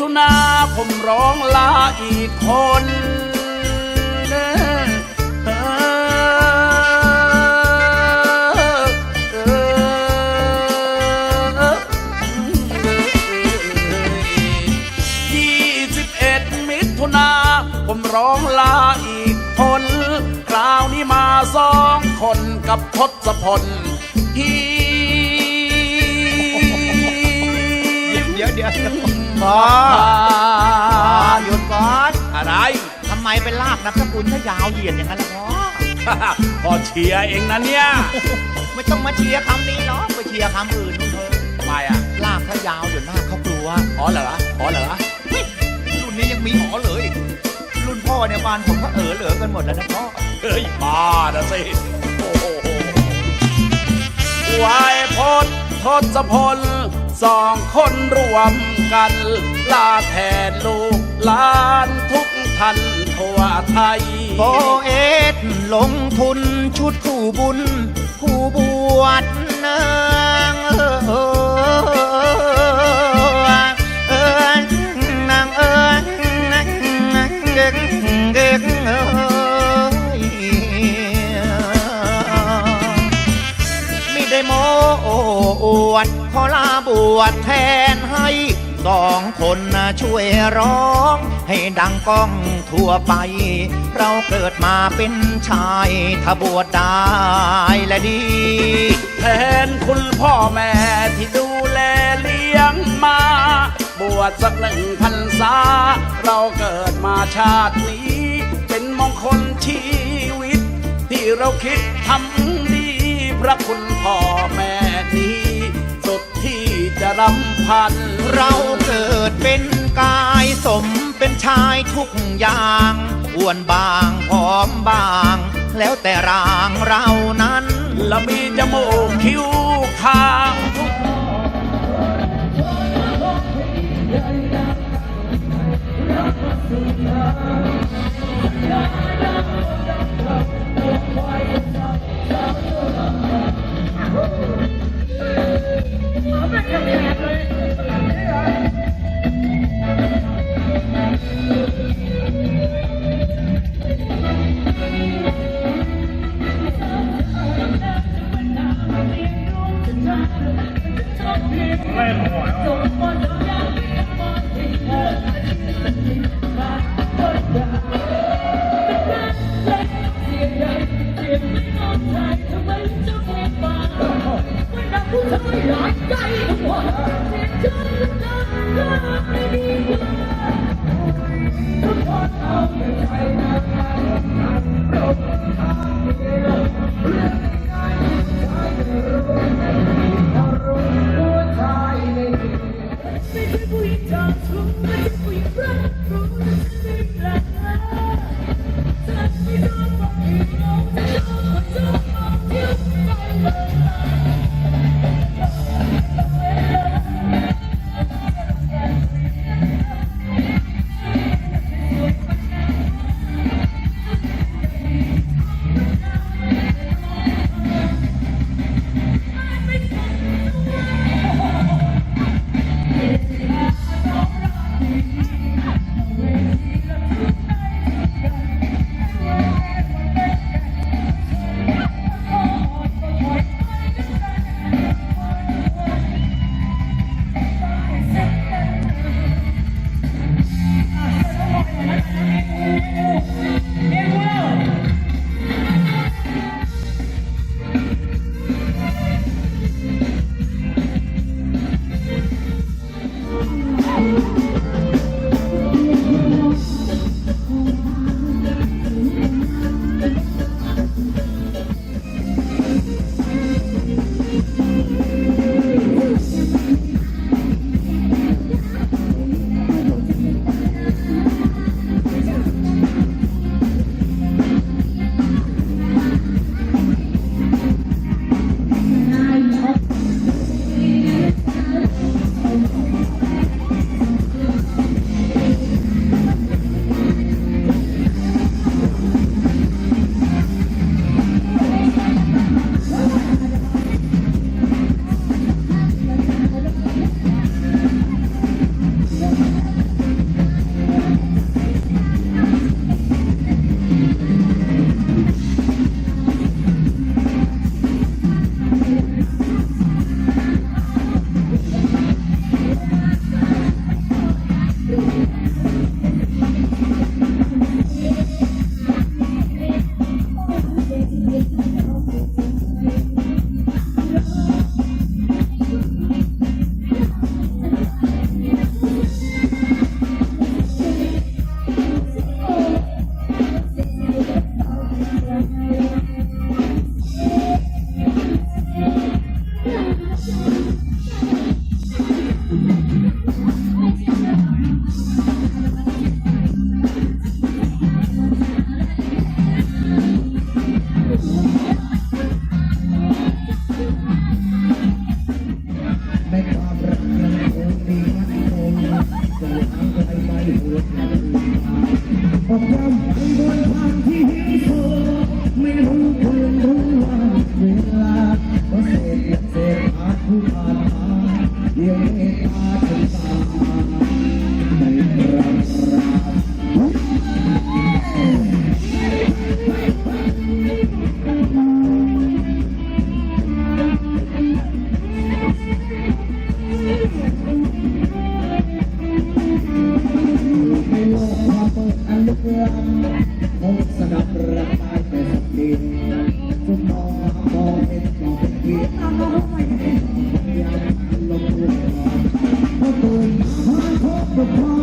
ทุนาผมร้องลาอีกคนเออเออยี่สิบเอ็ดมิถุนาผมร้องลาอีกคนคราวนี้มาสองคนกับทศพลฮีเดี๋ยวเดี๋ยว พ่อหยุดก่อนอะไร ทำไมเป็นลากนับสกุลถ้ายาวเหยียดอย่างนั้นล่ะพ่อ พอเชียร์เองนะเนี่ยไม่ต้องมาเชียร์คำนี้หรอกไปเชียร์คำอื่นนู่นเถอะทำไมอะลากถ้ายาวเดี๋ยวหน้าเขากลัวอ๋อเหรออ๋อเหรอรุ่นนี้ยังมีหอเหลืออีก รุ่นพ่อเนี่ยบ้านผมก็เออเหลือกันหมดแล้วนะพ่อ เฮ้ยบ้านะสิโอ้โหวายพจน์ทศพลสองคนรวม กันลาแทนลูกลานทุกท่านทั่วไทยโปเอสลงทุนชุดคู่บุญ คู่บวชนางเออเออเออนางเออนางนางเก่งเก่งเอยไม่ได้โมอวดขอลาบวชแทนให้ สองคนนะช่วยร้อง ให้ดังก้องทั่วไป เราเกิดมาเป็นชายถ้าบวชได้และดี แทนคุณพ่อแม่ที่ดูแลเลี้ยงมา บวชสักหนึ่งพรรษา เราเกิดมาชาตินี้ เป็นมงคลชีวิต ที่เราคิดทำดีพระคุณพ่อแม่นี้ ที่จะรำพัน เราเกิดเป็นกายสมเป็นชายทุกอย่างอ้วนบางผอมบาง แล้วแต่ร่างเรานั้นละมีจมูกคิ้วคางทุก ไม่ ร้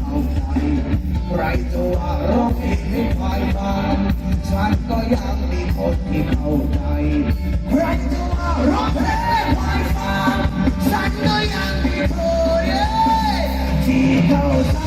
เข้าใจใครจะว่าร้องเพลงให้ควายฟังฉันก็ยังมีคนที่เข้าใจ ใครจะว่าร้องเพลงให้ควายฟังฉันก็ยังมีคนที่เข้าใจ